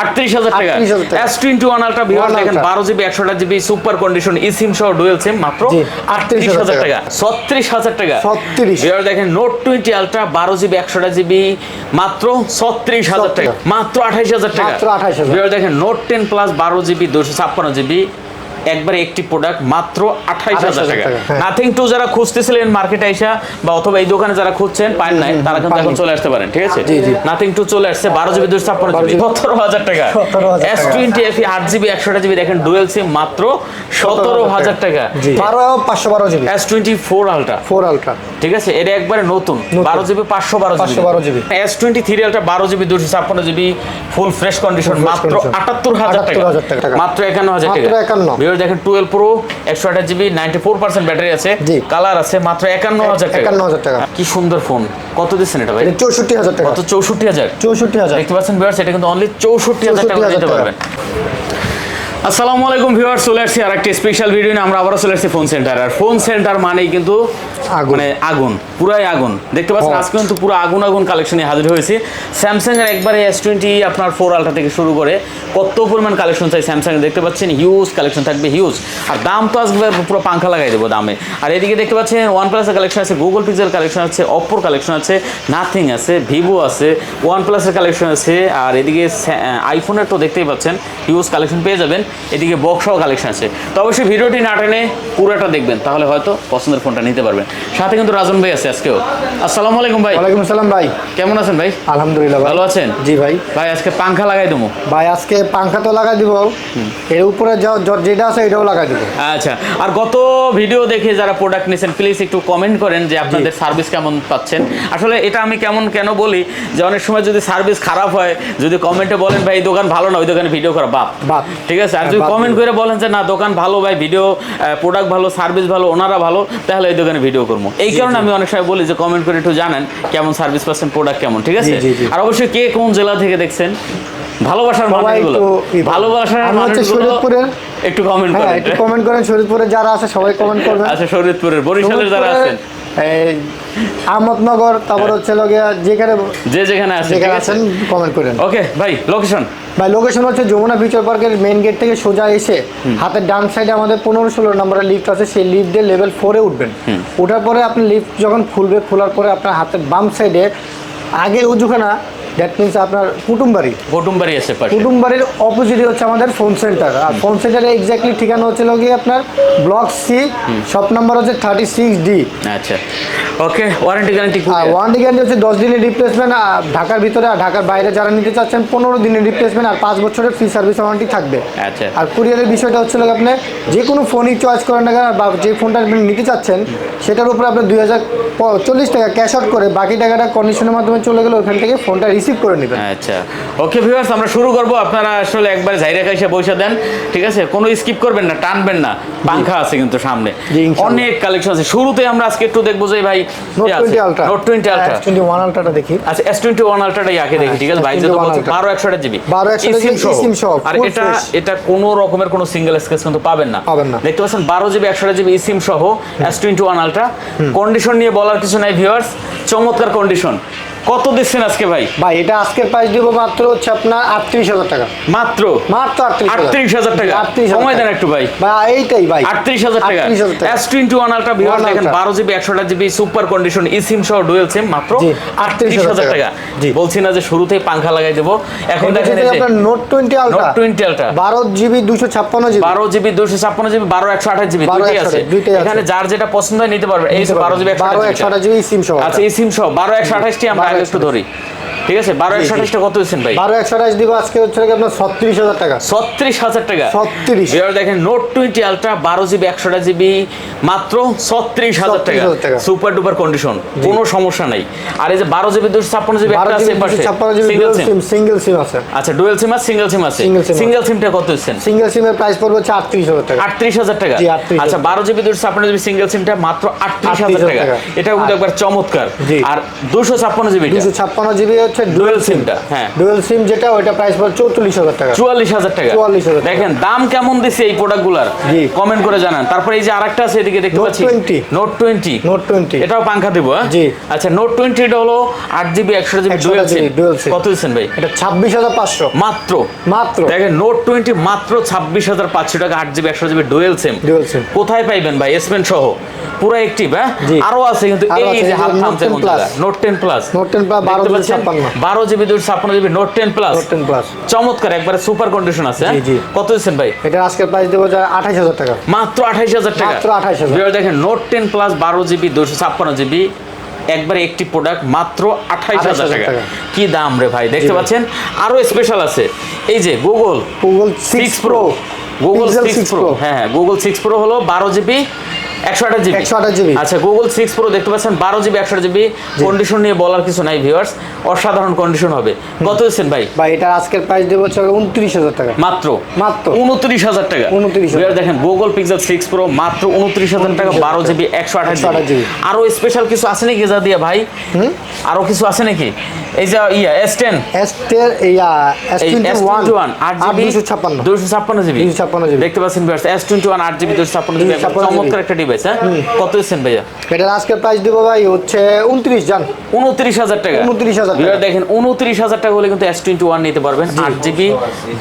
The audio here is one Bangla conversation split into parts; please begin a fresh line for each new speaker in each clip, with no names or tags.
আটত্রিশ হাজার টাকা। S twenty one ultra viewer দেখেন বারো জিবি একশো GB super condition E SIM সহ ডুয়েল সিম মাত্র আটত্রিশ হাজার টাকা। ছত্রিশ হাজার টাকা।
36
ভিউয়ার দেখেন নোট টোয়েন্টি আলট্রা বারো জিবি একশোটা জিবি মাত্র ছত্রিশ হাজার টাকা। মাত্র আঠাইশ হাজার টাকা।
মাত্র 28,000
ভিউয়ার দেখেন নোট টেন প্লাস বারো জিবি দুশো ছাপ্পান্ন জিবি একবারে একটি প্রোডাক্ট মাত্র আঠাইশ হাজার টাকা।
হ্যাঁ।
নাথিং টু যারা খুঁজতেছিলেন মার্কেটে আইসা বা অথবা এই দোকানে যারা খুঁজছেন পান নাই তারা কিন্তু এখন চলে আসতে পারেন ঠিক আছে। নাথিং টু চলে আসছে বারো জিবি দুশো ছাপ্পান্ন জিবি সতেরো হাজার টাকা। এস টোয়েন্টি এফ আট জিবি একশোটা জিবি দেখেন ডুয়েল সিম মাত্র সতেরো হাজার টাকা।
বারো পাঁচশো বারো GB.
S twenty four ultra
four ultra
ঠিক আছে? এটা একবারে নতুন। বারো জিবি পাঁচশো বারো
512 GB
S twenty three ultra বারো জিবি দুশো ছাপ্পান্ন জিবি ফুল ফ্রেশ কন্ডিশন মাত্র আটাত্তর হাজার টাকা।
78,000 টাকা।
মাত্র একান্ন হাজার টাকা।
মাত্র 51
ভিডিও দেখেন টুয়েলভ প্রো একশো আঠাশ GB ninety four percent battery আছে। কালার আছে মাত্র একান্ন হাজার টাকা।
51,000 টাকা।
কি সুন্দর ফোন কত দিচ্ছেন এটা ভাই?
চৌষট্টি হাজার টাকা।
কত? চৌষট্টি হাজার।
চৌষট্টি হাজার।
দেখতে পাচ্ছেন ভিউয়ার্স এটা কিন্তু অনলি চৌষট্টি হাজার টাকা
64,000
দিতে। পারবেন। আসসালামু আলাইকুম ভিউয়ার্স চলে আসছি আর একটি স্পেশাল ভিডিও নিয়ে। আমরা আবারও চলে আসছি ফোন সেন্টার আর ফোন সেন্টার মানেই কিন্তু
আগুন।
মানে আগুন পুরাই আগুন। দেখতে পাচ্ছেন। আজকে কিন্তু পুরো আগুন আগুন কালেকশনে হাজির হয়েছি। স্যামসাং এর একবারে এস টোয়েন্টি আপনার ফোর আলট্রা থেকে শুরু করে কত পরিমাণ কালেকশন চাই স্যামসাং দেখতে পাচ্ছেন হিউজ কালেকশন থাকবে হিউজ আর দাম তো আজকে পুরো পাঙ্খা লাগাই দেবো দামে। আর এদিকে দেখতে পাচ্ছেন ওয়ান প্লাসের কালেকশন আছে গুগল পিক্সেল কালেকশন আছে অপ্পোর কালেকশন আছে নাথিং আছে ভিভো আছে ওয়ান প্লাসের কালেকশন আছে। আর এদিকে আইফোনের তো দেখতেই পাচ্ছেন হিউজ কালেকশন পেয়ে যাবেন। এদিকে বক্সও কালেকশন আছে। তো অবশ্যই ভিডিওটি না টেনে পুরোটা দেখবেন তাহলে হয়তো পছন্দের ফোনটা নিতে পারবেন। সাথে কিন্তু রাজন ভাই আছে আজকেও। আসসালামু আলাইকুম ভাই।
ওয়ালাইকুম আসসালাম ভাই।
কেমন আছেন ভাই?
আলহামদুলিল্লাহ
ভালো আছেন?
জি ভাই।
ভাই আজকে পাঙ্খা লাগাই দেবো।
ভাই আজকে পাংখা তো লাগাই দিব। এর উপরে যেটা আছে এটাও লাগাই দিব।
আচ্ছা আর গত ভিডিও দেখে যারা প্রোডাক্ট নিয়েছেন প্লিজ একটু কমেন্ট করেন যে আপনাদের সার্ভিস কেমন পাচ্ছেন। আসলে এটা আমি কেমন কেন বলি যে অনেক সময় যদি সার্ভিস খারাপ হয় যদি কমেন্টে বলেন ভাই এই দোকান ভালো না ওই দোকানে ভিডিও করা বাপ।
বাপ।
ঠিক আছে? আর যদি কমেন্ট করে বলেন যে না দোকান ভালো ভাই ভিডিও প্রোডাক্ট ভালো সার্ভিস ভালো ওনারা ভালো তাহলে এই দোকানে ভিডিও করব। এই কারণে আমি অনেক সময় বলি যে কমেন্ট করে একটু জানান কেমন সার্ভিস পাচ্ছেন প্রোডাক্ট কেমন ঠিক আছে। আর অবশ্যই কে কোন জেলা থেকে দেখছেন ভালোবাসার মানুষগুলো। ভালোবাসার মানুষগুলো একটু কমেন্ট
হ্যাঁ
করেন।
একটু কমেন্ট করেন শরীরপুরে যারা আছে সবাই কমেন্ট করবেন।
আচ্ছা শরীয়তপুরের বরিশালের যারা আছেন।
এই আহমদনগর তারপর হচ্ছে লগিয়া যেখানে
যে যেখানে আছেন
কমেন্ট করেন।
ওকে ভাই লোকেশন
ভাই লোকেশন হচ্ছে যমুনা ফিউচার পার্কের মেন গেট থেকে সোজা এসে হাতের ডান সাইডে আমাদের পনেরো ষোলো নম্বরের লিফট আছে সেই লিফট দিয়ে লেভেল ফোরে উঠবেন। ওঠার পরে আপনি লিফট যখন খুলবে খোলার পরে আপনার হাতের বাম সাইডে আগে উজুখানা দ্যাট মিনস আপনার কুটুমবাড়ি।
কুটুমবাড়ি আছে
কুটুমবাড়ির অপোজিটে হচ্ছে আমাদের ফোন সেন্টার আর ফোন সেন্টারে এক্স্যাক্টলি ঠিকানা হচ্ছে গিয়ে আপনার ব্লক সি শপ নাম্বার হচ্ছে থার্টি সিক্স ডি
আচ্ছা okay warranty guarantee
warranty guarantee হচ্ছে দশ দিনের রিপ্লেসমেন্ট আর ঢাকার ভিতরে আর ঢাকার বাইরে যারা নিতে চাচ্ছেন পনেরো দিনের রিপ্লেসমেন্ট আর পাঁচ বছরের ফ্রি সার্ভিস ওয়ারেন্টি থাকবে।
আচ্ছা।
আর কুরিয়ারের বিষয়টা হচ্ছে আপনি যে কোনো ফোনই চয়েস করেন না বা যে ফোনটা আপনি নিতে চাচ্ছেন সেটার উপরে আপনি দুই হাজার চল্লিশ টাকা ক্যাশ আউট করে বাকি টাকাটা কন্ডিশনের মাধ্যমে চলে গেলে ওখান থেকে ফোনটা রিসিভ করে নেবেন।
আচ্ছা। ওকে ভিউয়ার্স আমরা শুরু করব। আপনারা আসলে একবার ঝাইরা কাইসা বসে দেন ঠিক আছে? কোনো স্কিপ করবেন না টানবেন না। পাংখা আছে কিন্তু সামনে। অনেক কালেকশন আছে। শুরুতে আমরা আজকে একটু দেখব যে ভাই
Note twenty ultra
Note twenty ultra
twenty one আলট্রাটা দেখি।
আচ্ছা এস টোয়েন্টি ওয়ান আলট্রাটাই আগে দেখি ঠিক আছে? ভাই
S21
বলছে
Ultra।
বারো একশো জিবি।
12
eSIM সহ।
eSIM সহ,
আর এটা। এটা কোনো রকমের কোনো সিঙ্গেল স্কেচ কিন্তু পাবেন না।
পাবেন না।
দেখতে পাচ্ছেন বারো জিবি একশো জিবি সিম সহ S twenty one ultra condition নিয়ে বলার কিছু নাই ভিউয়ার্স চমৎকার কন্ডিশন কত দিচ্ছেন আজকে ভাই?
ভাই এটা আজকের প্রাইস দিব মাত্র হচ্ছে আপনার আটত্রিশ হাজার টাকা।
মাত্র?
মাত্র আটত্রিশ
হাজার টাকা।
আটত্রিশ
সময় দেন একটু ভাই।
ভাই এইটাই ভাই।
আটত্রিশ হাজার টাকা।
38,000 টাকা।
এস টোয়েন্টি ওয়ান আলট্রা দেখেন বারো জিবি একশো GB super condition E SIM সহ ডুয়েল সিম মাত্র আটত্রিশ হাজার টাকা। বলছি না যে শুরুতেই পাংখা লাগাই দেবো এখন দেখেন
আপনার Note twenty ultra
Note twenty ultra
বারো জিবি দুশো ছাপ্পান্ন জিবি
বারো জিবি দুশো ছাপ্পান্ন জিবি বারো একশো আঠাশ জিবি
12
দুইটাই আছে।
128 দুইটাই আছে।
এখানে যার যেটা পছন্দ হয় নিতে পারবে। এই বারো জিবি
একশো আঠাশ জিবি সিম সহ।
আচ্ছা এই সিম সহ। বারো একশো আঠাশটি আমরা
12
আগে একটু ধরি। ঠিক আছে বারো একশো আঠাশটা কত দিচ্ছেন ভাই?
বারো একশো আঠাশ দিব আজকে হচ্ছে আপনার ছত্রিশ হাজার টাকা।
ছত্রিশ হাজার টাকা।
36
ভিউয়ার দেখেন নোট টোয়েন্টি আলট্রা বারো জিবি একশোটা জিবি মাত্র ছত্রিশ হাজার টাকা। সুপার ডুপার কন্ডিশন কোনো সমস্যা নাই। আর এই যে বারো জিবি দুশো ছাপ্পান্ন জিবি একটা আছে পাশে। সিঙ্গেল সিম
সিঙ্গেল সিম আছে।
আচ্ছা ডুয়েল সিম আর সিঙ্গেল সিম আছে। সিঙ্গেল সিমটা কত দিচ্ছেন?
সিঙ্গেল সিমের প্রাইস পড়বে হচ্ছে আটত্রিশ হাজার টাকা।
আটত্রিশ হাজার টাকা। আচ্ছা বারো জিবি দুশো ছাপ্পান্ন জিবি সিঙ্গেল সিমটা মাত্র আটত্রিশ হাজার টাকা।
টাকা।
এটা কিন্তু একবার চমৎকার। আর দুশো ছাপ্পান্ন জিবি
দুশো ছাপ্পান্ন জিবি হচ্ছে
ডুয়েল সিমটা হ্যাঁ।
ডুয়েল সিম যেটা ওইটা প্রাইস পড়বে চৌচল্লিশ হাজার টাকা।
চুয়াল্লিশ হাজার টাকা।
44,000 টাকা।
দেখেন দাম কেমন দিছে এই প্রোডাক্টগুলার
জি।
কমেন্ট করে জানান। তারপরে এই যে আরেকটা আছে এদিকে দেখতে পাচ্ছি।
20
নোট টোয়েন্টি
নোট টোয়েন্টি
এটাও পাঙ্খা দেবো হ্যাঁ?
জি।
আচ্ছা নোট টোয়েন্টি এটা হলো আট জিবি একশো GB dual SIM
dual SIM।
কত দিচ্ছেন ভাই?
এটা ছাব্বিশ হাজার পাঁচশো।
মাত্র।
মাত্র।
দেখেন নোট টোয়েন্টি মাত্র ছাব্বিশ হাজার পাঁচশো টাকা আট জিবি একশো GB dual SIM
dual SIM
কোথায় পাইবেন ভাই? এসপেন সহ। পুরো অ্যাক্টিভ হ্যাঁ? আরও আছে কিন্তু এই যে
Note
থামছে
10
কোন। নোট টেন প্লাস
10 Plus, 12 ছাপ্পান্ন।
বারো জিবি দুশো ছাপ্পান্ন GB Note ten plus
ten plus
চমৎকার একবারে সুপার কন্ডিশন আছে হ্যাঁ?
জি, জি।
কত দিচ্ছেন ভাই?
এটা আজকের প্রাইস দেবো যা আঠাইশ হাজার টাকা।
মাত্র আঠাইশ হাজার টাকা।
মাত্র 28,000
বিয়ার দেখেন নোট টেন প্লাস বারো জিবি দুশো ছাপ্পান্ন জিবি একবারে একটি প্রোডাক্ট মাত্র আঠাইশ হাজার
28,000
টাকা। কি দাম রে ভাই দেখতে পাচ্ছেন? আরও স্পেশাল আছে। এই যে Google
Google
six pro Google six
6
pro হ্যাঁ হ্যাঁ গুগল সিক্স প্রো হলো বারো জিবি একশো আঠাশ জিবি?
128 GB
আচ্ছা গুগল সিক্স প্রো দেখতে পাচ্ছেন বারো জিবি একশো জিবি। কন্ডিশন নিয়ে বলার কিছু নাই ভিউয়ার্স অসাধারণ কন্ডিশন হবে। কত দিচ্ছেন ভাই?
বা এটা আজকের প্রাইস দেবো হচ্ছে উনত্রিশ হাজার টাকা।
মাত্র?
মাত্র।
উনত্রিশ হাজার টাকা।
29,000
Viewers দেখেন গুগল পিক্সেল সিক্স প্রো মাত্র উনত্রিশ হাজার টাকা বারো জিবি একশো আঠাশ
128
জিবি। স্পেশাল কিছু আছে নাকি যা দিয়া ভাই? আরও কিছু আছে নাকি? এই যে yeah S ten
S ten yeah S twenty one
আট জিবি
দুশো ছাপ্পান্ন।
দুশো ছাপ্পান্ন জিবি।
256 GB
দেখতে পাচ্ছেন ভিউয়ার্স এস টোয়েন্টি ওয়ান আট জিবি দুশো ছাপ্পান্ন জিবি।
256
চমৎকার একটা ডিভাইস। হ্যাঁ? কত দিচ্ছেন ভাইয়া?
এটার আজকের প্রাইস দেবো ভাই হচ্ছে উনত্রিশ জান।
উনত্রিশ হাজার টাকা।
29,000 টাকা।
দেখেন উনত্রিশ হাজার টাকা হলে কিন্তু এস টোয়েন্টি ওয়ান নিতে পারবেন আট জিবি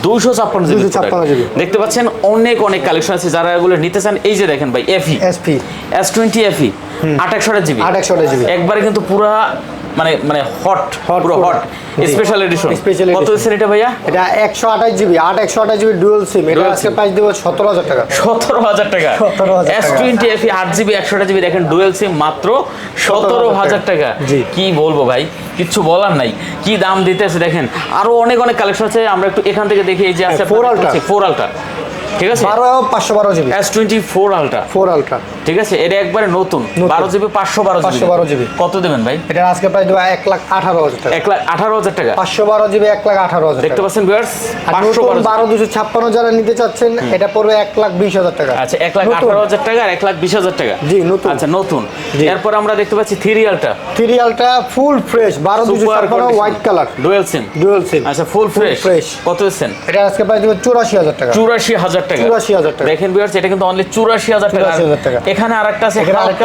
দুশো ছাপ্পান্ন জিবি
256 GB
দেখতে পাচ্ছেন অনেক অনেক কালেকশন আছে যারা এগুলো নিতে চান এই যে দেখেন ভাই এফি
এসপি
এস টোয়েন্টি এফি আট একশো জিবি
আট একশো জিবি
একবারে কিন্তু পুরা মানে মানে হট
Hot
পুরো। হট স্পেশাল এডিশন কত। দিচ্ছেন এটা ভাইয়া?
এটা একশো আঠাশ জিবি আট একশো আঠাশ জিবি ডুয়েল সিম এটা আজকে প্রাইস দেবো সতেরো হাজার টাকা।
সতেরো হাজার টাকা।
17,000
এস
টাকা।
টোয়েন্টি এফি আট জিবি একশোটা জিবি দেখেন ডুয়েল সিম মাত্র সতেরো হাজার টাকা।
জি।
কি বলব ভাই? কিচ্ছু বলার নাই। কি দাম দিতেছে দেখেন? আরও অনেক অনেক কালেকশন আছে। আমরা একটু এখান থেকে দেখি এই যে আছে
four Ultra।
ফোর আলটা ঠিক আছে?
বারো পাঁচশো বারো GB.
S twenty four ultra
four ultra
ঠিক আছে? এটা একবারে নতুন। বারো জিবি পাঁচশো বারো জিবি।
512 GB
কত দেবেন ভাই?
এটার আজকে প্রাইস দেবো এক লাখ আঠারো হাজার টাকা।
এক লাখ আঠারো হাজার টাকা।
পাঁচশো বারো জিবি এক লাখ আঠারো হাজার
দেখতে পাচ্ছেন ভিউয়ার্স পাঁচশো বারো
বারো দুশো ছাপ্পান্ন যারা নিতে চাচ্ছেন এটা পড়বে এক লাখ বিশ হাজার টাকা।
আচ্ছা এক লাখ আঠারো হাজার টাকা আর এক লাখ বিশ হাজার টাকা।
জি, নতুন।
আচ্ছা নতুন। এরপর আমরা দেখতে পাচ্ছি থ্রিয়ালটা
সিরিয়ালটা ফুল ফ্রেশ বারো দুশো ছাপ্পান্ন white colour
dual SIM
dual SIM
আচ্ছা ফুল ফ্রেশ
fresh।
কত দিচ্ছেন
এটা আজকে প্রাইস দেবো চুরাশি হাজার টাকা।
চুরাশি হাজার টাকা।
84,000 টাকা।
দেখেন ভিউয়ার্স এটা কিন্তু অনলি চুরাশি হাজার টাকা।
84,000 টাকা।
এখানে আরেকটা আছে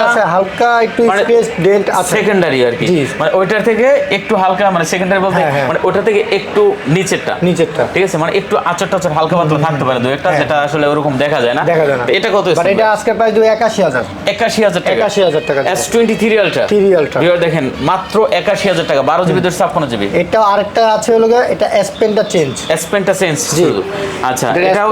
আছে হালকা একটু
মানে
স্পেস ডেন্ট আছে।
সেকেন্ডারি আর কি। মানে ওইটার থেকে একটু হালকা মানে সেকেন্ডারি বলতে
হ্যাঁ, হ্যাঁ।
মানে ওটা থেকে একটু নিচেরটা।
নিচেরটা।
ঠিক আছে? মানে একটু আচার টাচার হালকা পাতলা থাকতে পারে দু একটা
হ্যাঁ।
যেটা আসলে ওরকম দেখা যায় না।
দেখা যায় না।
এটা কত
বাট এটা আজকে দেবো একাশি হাজার।
একাশি হাজার টাকা।
একাশি হাজার টাকা
S twenty three ultra
Ultra।
Viewer দেখেন মাত্র একাশি হাজার টাকা বারো জিবি দুশো ছাপ্পান্ন জিবি।
এটা আরেকটা আছে হলো এটা এস পেনটা চেঞ্জ
এসপেনটা সেন্স
জি।
শুধু। আচ্ছা
এটা
এটাও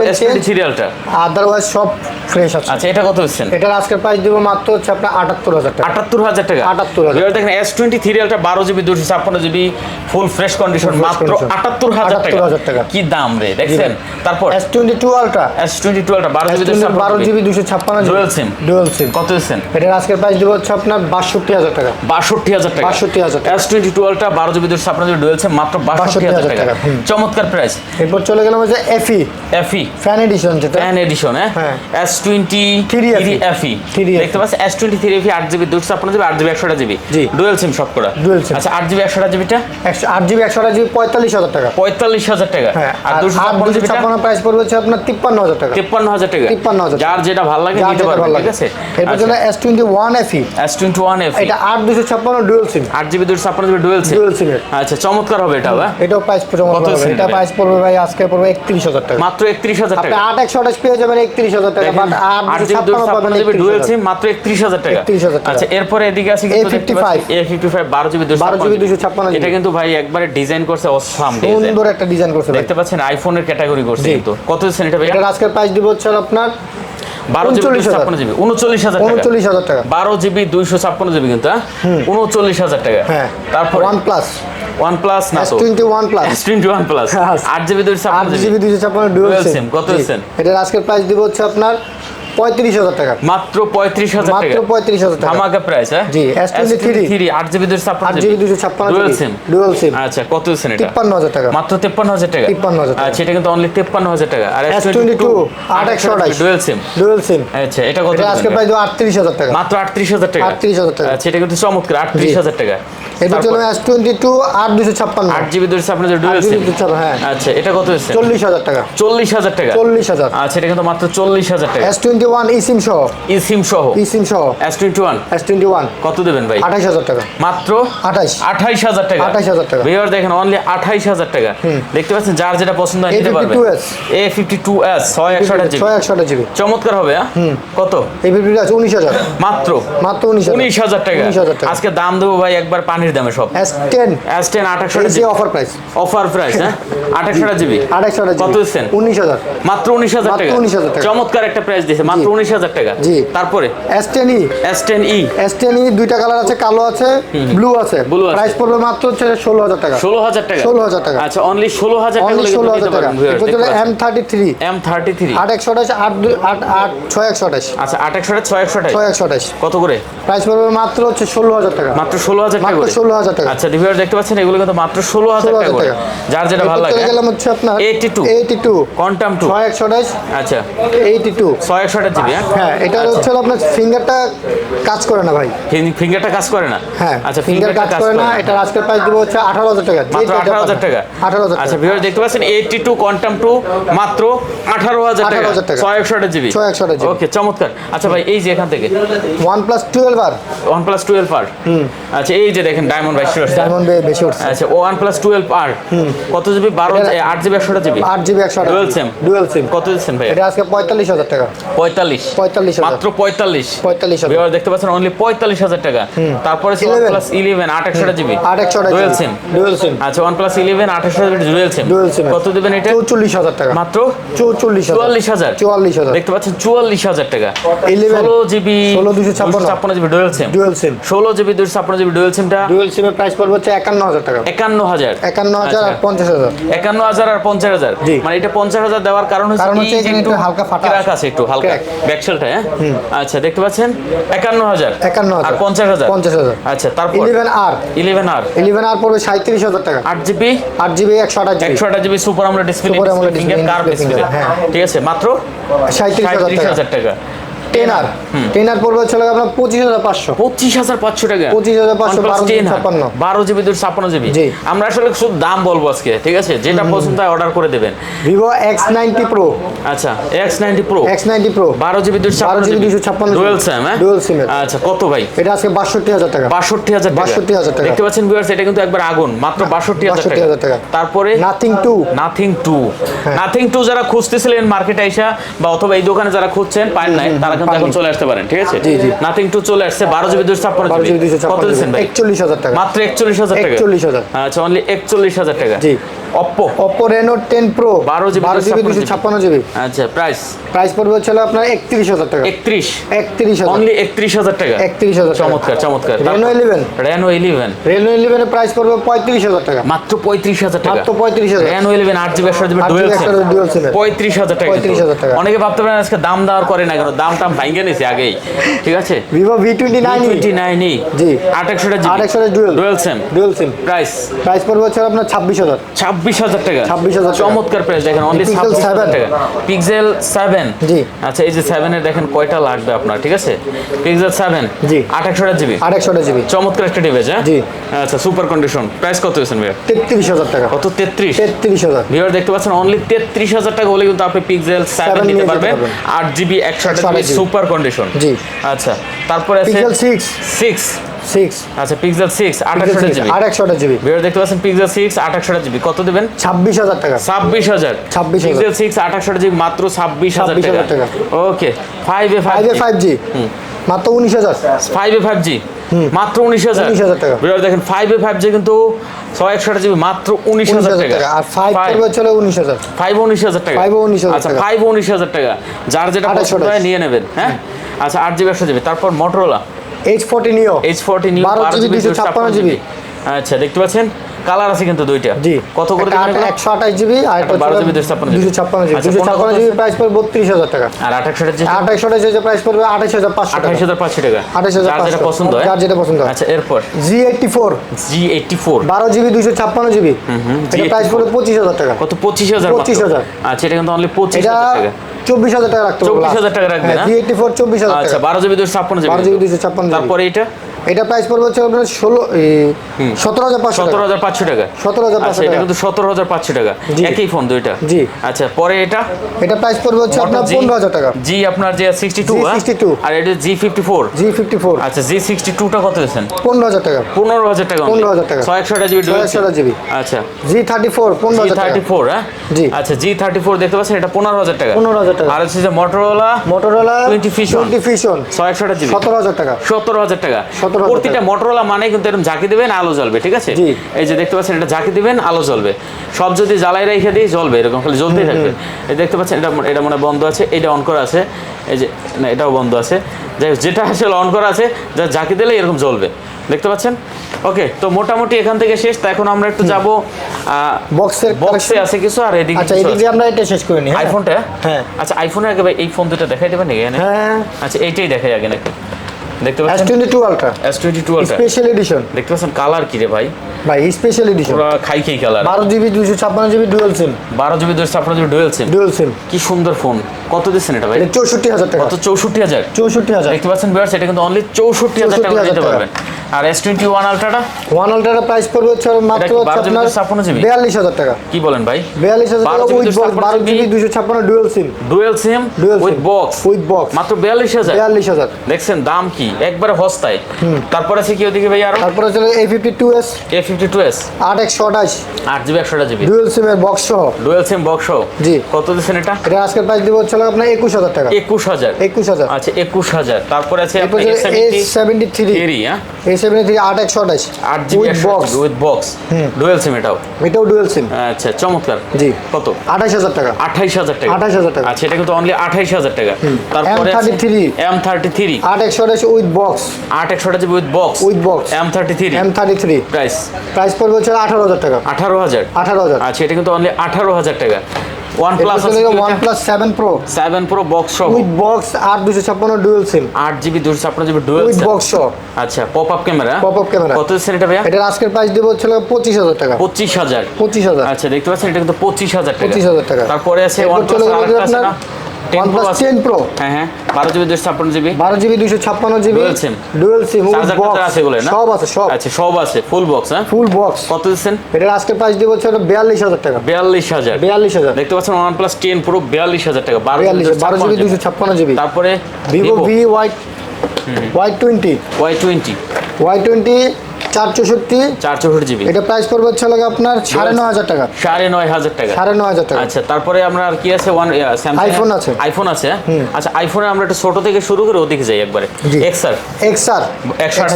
আলট্রা
আদারওয়াইজ সব ফ্রেশ আছে।
আচ্ছা এটা কত হচ্ছেন
এটার আজকের প্রাইস দেবো মাত্র হচ্ছে আপনার আটাত্তর হাজার টাকা।
আটাত্তর হাজার টাকা?
78,000
ভিউয়ার দেখেন এস টোয়েন্টি থ্রি আলট্রা বারো জিবি দুশো ছাপ্পান্ন জিবি ফুল ফ্রেশ কন্ডিশন মাত্র আটাত্তর হাজার টাকা। কি দাম রে দেখছেন? তারপর?
S twenty two ultra
S twenty two ultra বারো জিবি
বারো জিবি দুশো ছাপ্পান্ন
Dual SIM।
ডুয়েল সিম
কত
এটার আজকের প্রাইস দেবো হচ্ছে আপনার বাষট্টি হাজার টাকা।
বাষট্টি হাজার টাকা।
62,000 টাকা।
এস টোয়েন্টি বারো জিবি দুশো ছাপ্পান্ন জিবি ডুয়েলছে মাত্র বাষট্টি হাজার টাকা।
টাকা,
চমৎকার প্রাইস
এরপর চলে গেলাম হচ্ছে এফি
এফি
ফ্যান এডিশন যেটা?
প্যান এডিশন হ্যাঁ।
হ্যাঁ।
এস টোয়েন্টি
3FE
এফি দেখতে পাচ্ছি এস টোয়েন্টি থ্রি এফি আট জিবি দুশো ছাপ্পান্ন জিবি আট জিবি একশোটা জিবি
জি।
ডুয়েল সিম সব করা।
SIM।
আচ্ছা আট জিবি একশোটা জিবিটা
আট জিবি একশো আট জিবি পঁয়তাল্লিশ হাজার টাকা।
পঁয়তাল্লিশ হাজার টাকা।
হ্যাঁ
আর
আর
দুশো
আট
ছাপ্পান্ন
দুশো ছাপ্পান্ন প্রাইস পড়বে হচ্ছে আপনার তিপ্পান্ন হাজার টাকা।
তিপ্পান্ন হাজার টাকা।
53,000
যার যেটা ভালো লাগে নিতে পারবে ঠিক আছে?
এরপর চলে S twenty one FE
S twenty one F
এটা আট দুশো ছাপ্পান্ন ডুয়েল সিম
আট জিবি দুশো ছাপ্পান্ন জিবি ডুয়েল সিম
ডুয়েল সিমের
আচ্ছা চমৎকার হবে এটা হ্যাঁ?
এটাও প্রাইস
কত
হবে। এটা প্রাইস পড়বে ভাই আজকে পড়বে একত্রিশ হাজার টাকা।
মাত্র একত্রিশ হাজার টাকা।
আট একশো পেয়ে যাবেন একত্রিশ হাজার টাকা বাট আট
আট
দুশো
জিবি দুশো
ছাপ্পান্ন পাবেন
ছাপ্পান্ন জিবি
একত্রিশ
ডুয়েল
হাজার
সিম মাত্র একত্রিশ হাজার টাকা।
31,000 টাকা।
আচ্ছা এরপরে এদিকে আছে কিন্তু
A55
এ ফিফটি ফাইভ বারো জিবি দুশো
12 GB 256
এটা কিন্তু ভাই একবারে ডিজাইন করছে অসাম
সুন্দর একটা ডিজাইন করছে
দেখতে পাচ্ছেন আইফোনের ক্যাটাগরি করছে কিন্তু। কত দিচ্ছেন এটা ভাই?
এটার আজকের প্রাইস দিব হচ্ছে আপনার
বারো জিবি ছাপ্পান্ন জিবি। উনচল্লিশ হাজার টাকা।
উনচল্লিশ হাজার টাকা।
বারো জিবি দুইশো ছাপ্পান্ন জিবি কিন্তু হ্যাঁ? উনচল্লিশ হাজার টাকা।
হ্যাঁ।
তারপর
ওয়ান প্লাস
না তো?
ডুয়েল সিম
কত?
এটার আজকের প্রাইস দিব হচ্ছে আপনার পঁয়ত্রিশ হাজার টাকা
মাত্র পঁয়ত্রিশ হাজার
মাত্র পঁয়ত্রিশ হাজার টাকা
ধামাকা প্রাইস হ্যাঁ
জি, S23
থ্রি আট জিবি দুশো ছাপ্পান্ন
আট জিবি দুশো ছাপ্পান্ন
ডুয়েল সিম
ডুয়েল সিম
আচ্ছা কত দিচ্ছেন এটা
তিপ্পান্ন হাজার টাকা
মাত্র তেপ্পান্ন হাজার টাকা
53,000 টাকা।
আচ্ছা এটা কিন্তু অনলি তেপ্পান্ন হাজার টাকা আর
এস টোয়েন্টি টু আট একশো আঠাশ
ডুয়েল সিম
ডুয়েল সিম
আচ্ছা এটা কত
আজকে প্রায় আটত্রিশ হাজার টাকা
মাত্র আটত্রিশ হাজার টাকা
38,000 টাকা।
আচ্ছা এটা কিন্তু চমৎকার আটত্রিশ হাজার টাকা
এটা
তারপর
এস টোয়েন্টি টু আট দুশো ছাপ্পান্ন
আট জিবি দুশো ছাপ্পান্ন ডুয়েল সিম
হ্যাঁ
আচ্ছা এটা কত
চল্লিশ হাজার টাকা
চল্লিশ হাজার টাকা
চল্লিশ হাজার
আচ্ছা এটা কিন্তু মাত্র চল্লিশ হাজার টাকা
S twenty one E SIM সহ
সিম সহ
ই সহ
S twenty one
S twenty one
কত দেবেন ভাই?
আঠাশ হাজার টাকা।
মাত্র?
আঠাশ।
আঠাইশ হাজার টাকা?
28,000 টাকা।
ভিউয়ার দেখেন অনলি আঠাইশ হাজার টাকা। দেখতে পাচ্ছেন যার যেটা পছন্দ হয় নিতে পারবে।
A52s
এ ফিফটি টু এস ছয় একশো জিবি।
ছয় একশো আঠাশ জিবি।
চমৎকার হবে হ্যাঁ? কত? মাত্র?
মাত্র
টাকা। আজকে দাম দেবো ভাই একবার পানির দামে সব।
টেন
এস টেন
যে অফার প্রাইস
অফার প্রাইস হ্যাঁ? আঠাশশো জিবি।
আঠাশশো আঠাশ
কত
জিবি।
দিচ্ছেন?
উনিশ হাজার।
মাত্র উনিশ হাজার টাকা।
19,000 টাকা।
চমৎকার একটা প্রাইস দিয়েছে। মাত্র 19000 টাকা
জি
তারপরে
দুইটা কালার আছে কালো আছে ব্লু আছে প্রাইস পড়বে মাত্র হচ্ছে 16000 টাকা
16000 টাকা
16000 টাকা
আচ্ছা অনলি 16000 টাকা
16000 টাকা এটা M33 M33 8128 8128
আচ্ছা
8128 6128
কত করে
প্রাইস পড়বে মাত্র হচ্ছে 16000 টাকা
মাত্র 16000 টাকা
মাত্র 16000 টাকা
আচ্ছা দেখতে পাচ্ছেন এগুলো কিন্তু মাত্র
16000
টাকা করে যার যেটা ভালো লাগে
গেলাম হচ্ছে আপনার
82
82
কোয়ান্টাম
2 6128
আচ্ছা 82 6128 আঠারো জিবি হ্যাঁ?
হ্যাঁ? এটা হচ্ছে আপনার ফিঙ্গারটা কাজ করে না ভাই।
ফিঙ্গারটা কাজ করে না?
হ্যাঁ
আচ্ছা
ফিঙ্গার কাজ করে না এটা আজকের প্রাইস দিব হচ্ছে আঠারো হাজার টাকা
মাত্র আচ্ছা, আঠারো হাজার টাকা?
আঠারো হাজার
আচ্ছা ভিউয়ার দেখতে পাচ্ছেন এইটি টু কোয়ান্টাম টু মাত্র আঠারো হাজার
টাকা।
ছয় একশো আটা জিবি।
ছয় জিবি।
ওকে চমৎকার। আচ্ছা ভাই এই যে এখান থেকে।
One plus twelve R
one plus twelve R আচ্ছা এই যে দেখেন ডায়মন্ড বেশি উঠছে।
ডায়মন্ড বেশি উঠছে।
আচ্ছা ওয়ান প্লাস টুয়েলভ আর কত জিবি? বারো আট জিবি একশো জিবি।
আট জিবি একশো
ডুয়েল সিম
ডুয়েল সিম
কত দিচ্ছেন ভাই?
এটা আজকে পঁয়তাল্লিশ হাজার টাকা।
পঁয়তাল্লিশ।
পঁয়তাল্লিশ
মাত্র পঁয়তাল্লিশ।
পঁয়তাল্লিশ
ভিউয়ার দেখতে পাচ্ছেন অনলি পঁয়তাল্লিশ হাজার টাকা। তারপরে
11
প্লাস ইলেভেন আট একশোটা জিবি
আট একশো
ডুয়েল সিম
ডুয়েল সিম
আচ্ছা ওয়ান প্লাস ইলেভেন আঠাশশো ডুয়েল সিম
ডুয়েল সিম
কত দেবেন এটা?
চৌচল্লিশ হাজার টাকা।
মাত্র?
চৌচল্লিশ
চুয়াল্লিশ হাজার।
চুয়াল্লিশ হাজার।
দেখতে পাচ্ছেন চুয়াল্লিশ হাজার টাকা। ষোলো জিবি
16 256
ছাপ্পান্ন। GB dual SIM
dual SIM
ষোলো জিবি দুশো ছাপ্পান্ন জিবি ডুয়েল সিমটা
ডুয়েল সিমের প্রাইস পড়বে হচ্ছে একান্ন হাজার টাকা।
একান্ন হাজার।
একান্ন হাজার আর
আচ্ছা।
পঞ্চাশ হাজার।
একান্ন হাজার আর পঞ্চাশ হাজার। মানে এটা পঞ্চাশ হাজার দেওয়ার কারণ হচ্ছে
হালকা ফাটা আছে।
আছে একটু হালকা। ব্যাকশেলটা হ্যাঁ? আচ্ছা দেখতে পাচ্ছেন? একান্ন হাজার
একান্ন
হাজার পঞ্চাশ হাজার
পঞ্চাশ হাজার
আচ্ছা তারপর?
Eleven R.
Eleven R.
Eleven R পড়বে সাঁত্রিশ হাজার টাকা।
আট জিবি?
আট জিবি একশো আঠাশ
একশো আট জিবি সুপার আমরা ডিসপ্লে
display
ডিসপ্লে। ঠিক আছে মাত্র?
সাঁত্রিশ হাজার টাকা। টেন আর টেন আর পড়বে হচ্ছে আপনার পঁচিশ হাজার পাঁচশো।
পঁচিশ হাজার পাঁচশো টাকা।
25,500,
OnePlus
12
10
ছাপ্পান্ন।
বারো জিবি দুশো ছাপ্পান্ন জিবি। আমরা আসলে শুধু দাম বলব আজকে ঠিক আছে? যেটা পছন্দ হয় অর্ডার করে দেবেন।
ভিভো এক্স নাইনটি প্রো
আচ্ছা X ninety pro
X ninety pro
বারো জিবি দুশো ছাপ্পান্ন
12 GB
জিবি।
256
ডুয়েল সিম হ্যাঁ? আচ্ছা কত ভাই?
এটা আজকে বাষট্টি হাজার টাকা।
বাষট্টি হাজার
62,000 টাকা।
দেখতে পাচ্ছেন ভিউয়ার্স এটা কিন্তু একবার আগুন মাত্র বাষট্টি হাজার
টাকা।
টাকা। তারপরে?
Nothing two
nothing two nothing two যারা খুঁজতেছিলেন মার্কেটে আইসা বা অথবা এই দোকানে যারা খুঁজছেন পান নাই তারা এখন চলে আসতে পারেন ঠিক আছে। নাথিং টু চলে আসছে বারো জিবি দুশো ছাপ্পান্ন
জিবি
কত দিচ্ছেন ভাই?
একচল্লিশ হাজার টাকা।
মাত্র একচল্লিশ হাজার টাকা।
41,000
আচ্ছা অনলি একচল্লিশ হাজার টাকা।
জি।
Oppo
Oppo Reno ten pro
12 GB
বারো জিবি দুশো ছাপ্পান্ন জিবি।
আচ্ছা প্রাইস
প্রাইস পড়বে হচ্ছে আপনার একত্রিশ হাজার টাকা।
একত্রিশ?
একত্রিশ হাজার।
অনলি একত্রিশ হাজার টাকা?
একত্রিশ হাজার
চমৎকার চমৎকার।
Reno eleven
Reno eleven
Reno ইলেভেনের প্রাইস পড়বে পঁয়ত্রিশ হাজার টাকা।
মাত্র পঁয়ত্রিশ হাজার টাকা?
মাত্র পঁয়ত্রিশ হাজার।
রেনো ইলেভেন আট জিবি একশো জিবি ডুয়েল
GB
সিম
একটা dual
পঁয়ত্রিশ হাজার টাকা
35,000 টাকা।
অনেকে ভাবতে পারেন আজকে দাম দেওয়ার করে না কেন? দাম টাম ভাঙ্গে নিছে আগেই। ঠিক আছে?
Vivo V twenty nine
twenty nine
জি।
আট একশোটা জিবি।
আট একশো dual
dual SIM
dual SIM
price
price পড়বে হচ্ছে আপনার ছাব্বিশ হাজার।
ছাব্বিশ হাজার টাকা।
26,000 টাকা।
চমৎকার প্রাইস দেখেন অনলি ছাব্বিশ হাজার টাকা। পিক্সেল সেভেন
জি।
আচ্ছা এই যে সেভেনের দেখেন কয়টা লাগবে আপনার ঠিক আছে? পিক্সেল সেভেন
জি।
আট জিবি।
আট জিবি।
চমৎকার একটা ডিভাইস হ্যাঁ?
জি।
আচ্ছা সুপার কন্ডিশন প্রাইস কত হয়েছেন ভাইয়া?
তেত্রিশ হাজার টাকা।
কত? তেত্রিশ।
তেত্রিশ হাজার।
ভিউয়ার দেখতে পাচ্ছেন অনলি তেত্রিশ হাজার টাকা হলে কিন্তু আপনি পিক্সেল সেভেন নিতে পারবেন। আট জিবি একশো
128
সুপার কন্ডিশন
জি।
আচ্ছা তারপরে আছে
সিক্স
সিক্স
সিক্স
আচ্ছা পিক্সেল সিক্স আঠাশশো জিবি
আট একশো জিবি
ভিউয়ার দেখতে পাচ্ছেন পিক্সেল সিক্স জিবি কত দেবেন?
ছাব্বিশ হাজার টাকা।
ছাব্বিশ হাজার।
26,000
পিক্সেল সিক্স জিবি মাত্র ছাব্বিশ হাজার
26,000
টাকা।
টাকা।
Okay five A
five
five
A five G মাত্র উনিশ হাজার।
ফাইভ এ ফাইভ জি মাত্র উনিশ হাজার।
19,000 টাকা।
ভিউয়ার দেখেন ফাইভ এ ফাইভ জি কিন্তু ছয় একশো জিবি মাত্র উনিশ
উনিশ
হাজার
হাজার
টাকা।
টাকা। আর ফাইভ হচ্ছে উনিশ হাজার।
ফাইভ উনিশ হাজার টাকা।
5 উনিশ হাজার
আচ্ছা ফাইভ উনিশ হাজার টাকা। যার যেটা পছন্দ হয় নিয়ে নেবেন হ্যাঁ? আচ্ছা আট জিবি একশো জিবি তারপর Motorola
edge forty neo
edge forty neo
12 GB, 256 GB
আচ্ছা দেখতে পাচ্ছেন? কালার আছে কিন্তু দুইটা।
জি।
কত করে দেবেন এগুলো?
একশো আঠাশ জিবি আর একটা
12 GB 256
ছাপ্পান্ন জিবি।
আচ্ছা,
দুশো
কোনটা
ছাপ্পান্ন
কত
জিবি প্রাইস পড়বে বত্রিশ হাজার টাকা।
আর আঠাশশোটার যে
আঠাশ আঠাশ প্রাইস পড়বে আঠাশ হাজার পাঁচশো টাকা।
আঠাশ হাজার পাঁচশো টাকা।
আঠাশ হাজার
যার যেটা পছন্দ হয়?
যার যেটা পছন্দ। হয়
আচ্ছা এরপর?
G eighty four
G eighty four
বারো জিবি দুশো ছাপ্পান্ন জিবি। এটা প্রাইস পড়বে পঁচিশ হাজার টাকা।
কত? পঁচিশ হাজার
25,000
আচ্ছা এটা কিন্তু অনলি পঁচিশ
এটা
হাজার টাকা।
চব্বিশ হাজার টাকা রাখতে হ্যাঁ,
24,000 টাকা রাখবেন, হ্যাঁ?
জি এইটটি ফোর চব্বিশ হাজার
আচ্ছা বারো জিবি দুশো ছাপ্পান্ন জিবি।
বারো জিবি দুশো ছাপ্পান্ন
তারপরে এটা?
এটা প্রাইস পড়বে হচ্ছে আপনার ষোলো সতেরো হাজার পাঁচশো
সতেরো
টাকা
হাজার পাঁচশো টাকা।
সতেরো হাজার
আচ্ছা
পাঁচশো
এটা কিন্তু সতেরো হাজার পাঁচশো টাকা। একই ফোন দুইটা?
জি।
আচ্ছা পরে এটা?
এটা প্রাইস পড়বে হচ্ছে আপনার পনেরো হাজার টাকা।
জি আপনার যে সিক্সটি টু
G62
আর এটা G fifty four
G fifty four
আচ্ছা জি সিক্সটি টুটা কত দিয়েছেন?
পনেরো হাজার টাকা।
পনেরো হাজার টাকা
15,000 টাকা।
ছয় একশো জিবি
ছয় একশোটা জিবি।
আচ্ছা।
জি থার্টি ফোর পনেরো হাজার টাকা।
থার্টি ফোর হ্যাঁ?
জি।
আচ্ছা জি থার্টি ফোর দেখতে পাচ্ছেন এটা পনেরো হাজার টাকা।
15,000 টাকা।
আর হচ্ছে যে Motorola
Motorola
20 Fusion।
Twenty fusion
ছয় একশোটা জিবি
সতেরো হাজার টাকা।
সতেরো হাজার টাকা।
17,000
প্রতিটা মোটরোলা মানে কিন্তু এরকম ঝাঁকি দিবেন আলো জ্বলবে ঠিক আছে? এই যে দেখতে পাচ্ছেন এটা ঝাঁকি দিবেন আলো জ্বলবে। সব যদি জ্বালাই রেখে দিই জ্বলবে এরকম খালি জ্বলতেই থাকবে। এই দেখতে পাচ্ছেন এটা এটা মনে বন্ধ আছে এটা অন করা আছে। এই যে না এটাও বন্ধ আছে। যাই হোক, যেটা আসলে অন করা আছে যা ঝাঁকি দিলে এরকম জ্বলবে। দেখতে পাচ্ছেন? ওকে তো মোটামুটি এখান থেকে শেষ। তো এখন আমরা একটু যাব
বক্সের
বক্সে আছে কিছু আর এদিকে
আচ্ছা এদিক আমরা এটা শেষ করে নিই হ্যাঁ?
আইফোনটা
হ্যাঁ।
আচ্ছা আইফোনের আগে ভাই এই ফোন দুটো দেখাই দেবেন নাকি?
হ্যাঁ।
আচ্ছা এইটাই দেখাই আগে নাকি? দেখতে পাচ্ছেন?
Twenty two ultra
S twenty two
special edition
দেখতে পাচ্ছেন কালার কি রে ভাই?
ভাই স্পেশাল এডিশন
পুরো খাই খাই কালার।
বারো জিবি দুশো ছাপ্পান্ন জিবি ডুয়েল সিম
বারো জিবি দুশো আপনার GB dual SIM
dual SIM
কি সুন্দর ফোন কত দিচ্ছেন এটা ভাই?
এটা চৌষট্টি হাজার টাকা।
কত? চৌষট্টি হাজার।
চৌষট্টি হাজার।
দেখতে পাচ্ছেন বিয়ার্স এটা কিন্তু অনলি চৌষট্টি হাজার টাকা দিতে পারবেন। আর এস টোয়েন্টি ওয়ান আলট্রাটা
ওয়ান আলট্রার প্রাইস পড়বে হচ্ছে মাত্র
12
আপনার
56 জিবি?
বিয়াল্লিশ হাজার টাকা।
কি বলেন ভাই?
বিয়াল্লিশ হাজার
12
টাকা উইথ বক্স
256
বারো জিবি দুশো ছাপ্পান্ন dual SIM
dual SIM with box
with box
মাত্র বিয়াল্লিশ হাজার?
বিয়াল্লিশ হাজার।
দেখছেন দাম কি? একবারে হস্তায়। তারপরে আছে কি ওদিকে ভাই আরও?
তারপরে হচ্ছে A fifty two S
A fifty two S
আট একশো আঠাশ।
আট জিবি একশোটা জিবি।
ডুয়েল সিমের বক্স সহ।
ডুয়েল সিম বক্স সহ?
জি।
কত দিচ্ছেন এটা?
এটা আজকের প্রাইস দিব হচ্ছে আপনার একুশ হাজার টাকা।
একুশ হাজার।
একুশ হাজার।
আচ্ছা একুশ হাজার। তারপরে আছে
সেভেন্টি থ্রি
এরি হ্যাঁ?
এ সেভেন্টি থ্রি আট একশো আঠাশ।
আট GB
box
with box. Dual SIM এটাও?
এটাও ডুয়েল সিম
আচ্ছা চমৎকার।
জি।
কত?
আঠাশ হাজার টাকা।
আঠাইশ হাজার টাকা।
28,000 টাকা।
আচ্ছা এটা কিন্তু অনলি আঠাইশ হাজার টাকা। তারপরে
M33
এম থার্টি থ্রি
আট একশো আঠাশ উইথ বক্স
আট একশোটা GB with box
with box
M thirty three
M thirty three
price
price পড়বে হচ্ছে আঠারো হাজার টাকা।
আঠারো হাজার?
আঠারো হাজার।
আচ্ছা এটা কিন্তু অনলি আঠারো হাজার টাকা। সহ।
With box dual SIM
dual
with box সহ।
আচ্ছা pop up camera
Pop-up camera।
কত দিচ্ছেন এটা ভাইয়া?
এটার আজকের প্রাইস দেবো হচ্ছে পঁচিশ হাজার টাকা।
পঁচিশ হাজার।
পঁচিশ হাজার।
আচ্ছা দেখতে পাচ্ছেন এটা কিন্তু পঁচিশ হাজার টাকা।
25,000 টাকা।
তারপরে আছে ওয়ান
OnePlus 10 Pro।
হ্যাঁ হ্যাঁ বারো জিবি দুশো ছাপ্পান্ন জিবি।
বারো জিবি দুশো ছাপ্পান্ন GB
Dual
SIM
charger
box
আছে এগুলো না?
সব আছে সব।
আচ্ছা সব আছে ফুল বক্স হ্যাঁ?
ফুল বক্স
কত দিচ্ছেন?
এটার আজকের প্রাইস দেবো হচ্ছে টাকা।
বিয়াল্লিশ হাজার।
বিয়াল্লিশ হাজার।
দেখতে পাচ্ছেন টেন প্রো বিয়াল্লিশ হাজার টাকা বারো
বিয়াল্লিশ বারো জিবি দুশো ছাপ্পান্ন জিবি।
তারপরে
ওয়াই টোয়েন্টি চার চৌষট্টি
চার চৌষট্টি জিবি।
এটা প্রাইস পড়বে হচ্ছে লাগে আপনার সাড়ে ন হাজার টাকা।
সাড়ে নয় হাজার টাকা।
সাড়ে ন হাজার টাকা।
আচ্ছা তারপরে আমরা আর কি আছে? ওয়ান
iPhone আছে।
আইফোন আছে? আচ্ছা আইফোনে আমরা একটু ছোট থেকে শুরু করে ওদিকে যাই একবারে। 128
XR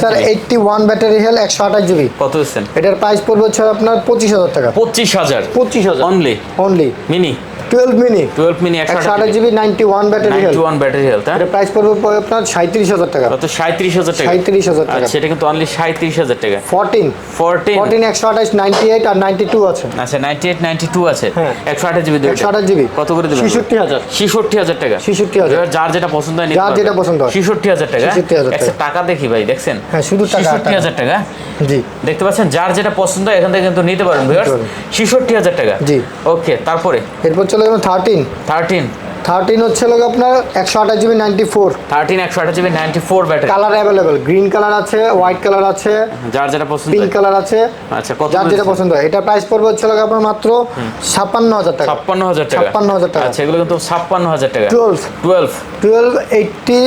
GB
eighty one battery health একশো আঠাশ জিবি।
কত
এটার প্রাইস পড়বে হচ্ছে আপনার পঁচিশ হাজার টাকা।
পঁচিশ হাজার।
পঁচিশ হাজার।
Only
only
mini
twelve mini
twelve mini একশো
একশো আঠাশ GB ninety one battery health
ninety one battery health হ্যাঁ
প্রাইস পড়বে আপনার সাঁত্রিশ হাজার টাকা।
কত সাঁত্রিশ হাজার টাকা।
সাঁত্রিশ হাজার টাকা।
আচ্ছা এটা কিন্তু অনলি সাঁত্রিশ হাজার টাকা।
ফোরটিন
ফোরটিন
ফোরটিন একশো আঠাশ নাইনটি এইট আর নাইনটি টু আছে।
আচ্ছা নাইনটি এইট নাইনটি টু আছে।
হ্যাঁ।
একশো আঠাশ জিবি
একশো আঠাশ জিবি।
কত করে দেবেন?
ছেষট্টি হাজার।
ছেষট্টি হাজার টাকা।
66,000
যার যেটা পছন্দ হয়
যার যেটা পছন্দ হয়।
66,000 টাকা।
66,000
একটা টাকা। দেখি ভাই দেখছেন?
হ্যাঁ, শুধু টাকা,
ছেষট্টি হাজার টাকা?
জি।
দেখতে পাচ্ছেন যার যেটা পছন্দ হয় এখান থেকে কিন্তু নিতে পারেন ভিউয়ার্স
পারবেন।
ছেষট্টি হাজার টাকা।
জি।
ওকে তারপরে?
এরপর গেল থার্টিন
থার্টিন
থার্টিন হচ্ছে লোক আপনার একশো আঠাশ জিবি নাইনটি ফোর
থার্টিন একশো আঠাশ GB ninety four battery
colour available green colour আছে হোয়াইট কালার আছে
যার যেটা পছন্দ।
পিঙ্ক কালার আছে
আচ্ছা কত
যার যেটা পছন্দ হয়। এটা প্রাইস পড়বে হচ্ছে লোক আপনার মাত্র ছাপ্পান্ন হাজার টাকা।
ছাপ্পান্ন হাজার টাকা।
56,000 টাকা।
আচ্ছা এগুলো কিন্তু ছাপ্পান্ন হাজার টাকা।
Twelve
twelve
twelve eighty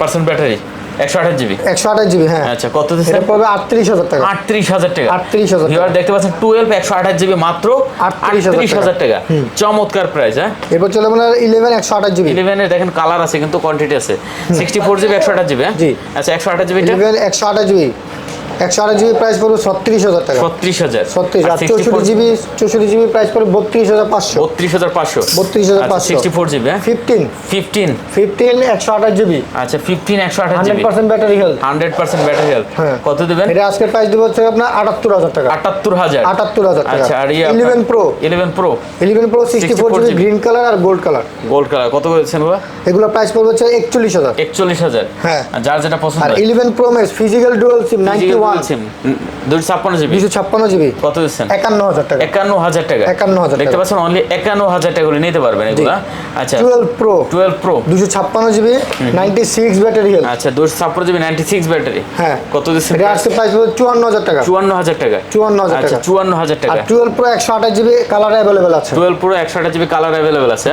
percent battery একশো আঠাশ জিবি?
একশো আঠাশ জিবি হ্যাঁ।
আচ্ছা কত দিচ্ছে?
পড়বে আটত্রিশ হাজার টাকা।
আটত্রিশ হাজার টাকা।
38,000 টাকা।
এবার দেখতে পাচ্ছেন টুয়েলভ একশো আঠাশ জিবি মাত্র
38,000
আটত্রিশ হাজার টাকা। চমৎকার প্রাইস হ্যাঁ?
এরপর চলে আপনার ইলেভেন একশো আঠাশ জিবি।
ইলেভেনের দেখেন কালার আছে কিন্তু কোয়ান্টিটি আছে। সিক্সটি ফোর জিবি একশো আঠাশ জিবি হ্যাঁ? আচ্ছা একশো আঠাশ জিবি
ইলেভেন একশো আঠাশ জিবি। 128 জিবি প্রাইস পড়বে 36000 টাকা। 36000 36000 64 জিবি 64 জিবি প্রাইস পড়বে
32500
32500
32500 64 জিবি 15
15 15 128 জিবি।
আচ্ছা 15
128
GB.
100% battery health
100% battery health কত দিবেন?
এটা আজকের প্রাইস দিব হচ্ছে আপনার 78000 টাকা। 78000 78000 টাকা।
আচ্ছা আর
11 pro
11 pro
11 pro
64
GB green colour আর গোল্ড কালার
গোল্ড কালার কত বলছেন বাবা?
এগুলো প্রাইস পড়বে হচ্ছে
41000 41000
হ্যাঁ।
যার যেটা পছন্দ
আর 11 প্রো মেস ফিজিক্যাল ডুয়াল সিম 91 বলছেন
দুশো ছাপ্পান্ন জিবি।
দুশো ছাপ্পান্ন জিবি।
কত দিচ্ছেন?
একান্ন হাজার টাকা।
একান্ন হাজার টাকা।
একান্ন
হাজার
দেখতে
পাচ্ছেন অনলি একান্ন হাজার টাকা নিতে পারবেন এগুলা। আচ্ছা।
টুয়েলভ প্রো
টুয়েলভ প্রো
দুশো ছাপ্পান্ন জিবি নাইনটি সিক্স ব্যাটারি
আচ্ছা দুশো ছাপ্পান্ন জিবি নাইনটি সিক্স ব্যাটারি।
হ্যাঁ।
কত দিচ্ছেন?
এটা আসছে প্রাইস চুয়ান্ন হাজার টাকা।
চুয়ান্ন হাজার টাকা।
চুয়ান্ন হাজার
আচ্ছা,
টাকা।
চুয়ান্ন হাজার টাকা।
টুয়েলভ প্রো একশো আঠাশ জিবি কালার অ্যাভেলেবেল আছে।
টুয়েলভ প্রো একশো আঠাশ জিবি কালার অ্যাভেলেবেল আছে।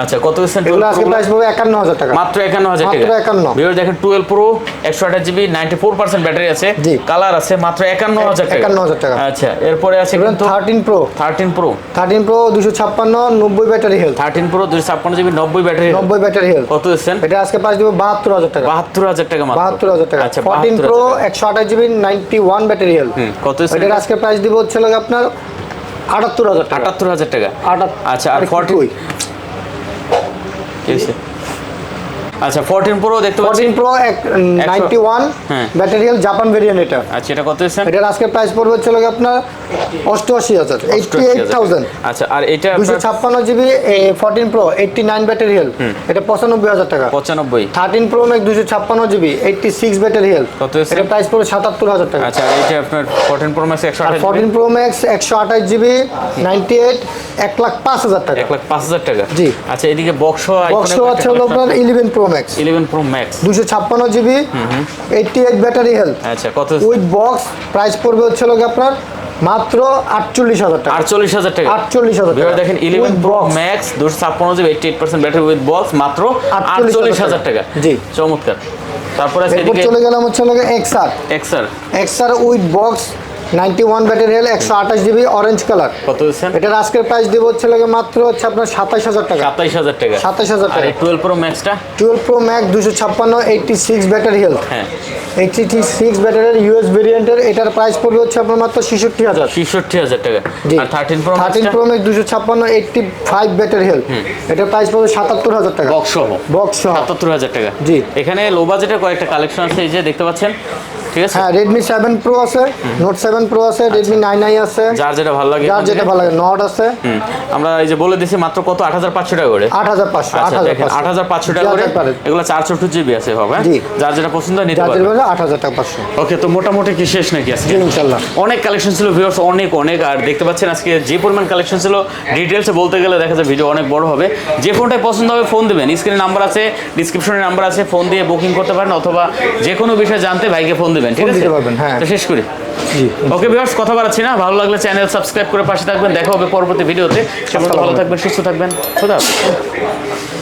আচ্ছা কত দিচ্ছেন?
এগুলো আজকে প্রাইস পাবে একান্ন হাজার টাকা।
মাত্র একান্ন হাজার টাকা।
মাত্র একান্ন।
ভিউয়ার দেখেন টুয়েলভ প্রো একশো আঠাশ GB ninety four percent battery আছে।
জি।
কালার আছে মাত্র একান্ন হাজার টাকা।
51,000 টাকা।
আচ্ছা এরপরে আছে কিন্তু
thirteen pro
thirteen pro
thirteen pro দুশো ছাপ্পান্ন নব্বই ব্যাটারি হেলথ
থার্টিন প্রো দুশো ছাপ্পান্ন জিবি নব্বই ব্যাটারি
নব্বই ব্যাটারি হেলথ
কত দিচ্ছেন?
এটা আজকে প্রাইস দিব বাহাত্তর হাজার টাকা।
বাহাত্তর হাজার টাকা মাত্র।
বাহাত্তর হাজার টাকা।
আচ্ছা
ফোরটিন প্রো। একশো আঠাশ GB ninety one battery health
হুম, কত
এটার আজকে প্রাইস দিব হচ্ছে লাগে আপনার আটাত্তর হাজার টাকা।
আটাত্তর হাজার টাকা। আচ্ছা আর ফোরটিন আচ্ছা ফোরটিন প্রো দেখতে পাচ্ছি।
ফোরটিন প্রো নাইনটি ওয়ান
হ্যাঁ।
ব্যাটারিয়াল জাপান ভেরিয়েন্ট এটা।
আচ্ছা এটা কত স্যার
এটার আজকে প্রাইস পড়বে চলে লাগে আপনার অষ্টআশি হাজার
আচ্ছা আর এটা
দুশো ছাপ্পান্ন GB fourteen pro eighty nine battery health এটা পঁচানব্বই হাজার টাকা।
পঁচানব্বই।
থার্টিন প্রো ম্যাক্স দুশো ছাপ্পান্ন GB eighty six battery health এটা প্রাইস পড়বে সাতাত্তর হাজার টাকা।
আচ্ছা এটা আপনার ফোরটিন প্রো ম্যাক্স একশো
ফোরটিন প্রো ম্যাক্স একশো আঠাশ জিবি নাইনটি এইট এক লাখ পাঁচ হাজার টাকা।
এক লাখ পাঁচ হাজার টাকা।
জি।
আচ্ছা এদিকে বক্স
বক্স আছে হলো আপনার eleven pro max
eleven pro max
দুশো ছাপ্পান্ন GB eighty eight battery health
আচ্ছা কত
উইথ বক্স প্রাইস পড়বে হচ্ছে লোক আপনার মাত্র আটচল্লিশ হাজার টাকা।
আটচল্লিশ হাজার টাকা।
আটচল্লিশ হাজার
ভিউয়ার
টাকা।
দেখেন eleven
With
pro
box।
Max দুশো ছাপ্পান্ন GB eighty eight percent battery with box মাত্র
48,000
আটচল্লিশ হাজার টাকা।
জি।
চমৎকার। তারপরে
চলে গেলাম হচ্ছে লোক XR
XR
XR with box ninety one battery health একশো আঠাশ জিবি অরেঞ্জ কালার
কত
এটার আজকের প্রাইস দেবো হচ্ছে লাগে মাত্র হচ্ছে আপনার সাতাশ হাজার টাকা।
সাতাইশ হাজার টাকা।
সাতাশ হাজার টাকা।
টুয়েলভ প্রো ম্যাক্সটা
টুয়েলভ প্রো ম্যাক্স দুশো ছাপ্পান্ন এইটটি সিক্স ব্যাটারি হেলথ
হ্যাঁ।
এইটটি সিক্স ব্যাটারির ইউএস ভেরিয়েন্টের এটার প্রাইস পড়বে হচ্ছে আপনার মাত্র ছেষট্টি হাজার।
ছেষট্টি হাজার টাকা।
জি।
আর thirteen pro
thirteen pro max দুশো ছাপ্পান্ন এইটটি ফাইভ ব্যাটারি হেলথ এটার প্রাইস পড়বে সাতাত্তর হাজার টাকা।
বক্স সহ
বক্স সহ
সাতাত্তর হাজার টাকা।
জি।
এখানে লো বাজেটের কয়েকটা কালেকশন আছে এই যে দেখতে পাচ্ছেন। ঠিক আছে?
হ্যাঁ রেডমি সেভেন প্রো আছে নোট সেভেন প্রো আছে রেডমি নাইন আই আছে।
যার যেটা ভালো লাগে
যার যেটা ভালো লাগে নট আছে।
আমরা এই যে বলে দিছি মাত্র কত? আট হাজার পাঁচশো টাকা করে।
আট হাজার পাঁচশো আট
আচ্ছা
হাজার
হাজার পাঁচশো টাকা করে। এগুলো চারশো জিবি আছে হবে হ্যাঁ? যার যেটা পছন্দ নিতে
যেটা আট হাজার টাকা পাঁচশো।
ওকে তো মোটামুটি কি শেষ নাকি আজকে?
ইনশাল্লাহ।
অনেক কালেকশন ছিল ভিউয়ার্স অনেক অনেক। আর দেখতে পাচ্ছেন আজকে যে পরিমাণ কালেকশন ছিল ডিটেলসে বলতে গেলে দেখা যায় ভিডিও অনেক বড় হবে। যে ফোনটাই পছন্দ হবে ফোন দেবেন। স্ক্রিনে নাম্বার আছে ডিসক্রিপশনে নাম্বার আছে ফোন দিয়ে বুকিং করতে পারেন অথবা যে কোনো বিষয়ে জানতে ভাইকে ফোন দেবেন। ঠিক
ফোন
আছে?
হ্যাঁ।
তো শেষ করি।
জি।
ওকে ভিউয়ার্স কথা বাড়াচ্ছি না। ভালো লাগলে চ্যানেল সাবস্ক্রাইব করে পাশে থাকবেন। দেখা হবে পরবর্তী ভিডিওতে সে ভালো থাকবেন সুস্থ থাকবেন। খোদা হাফেজ।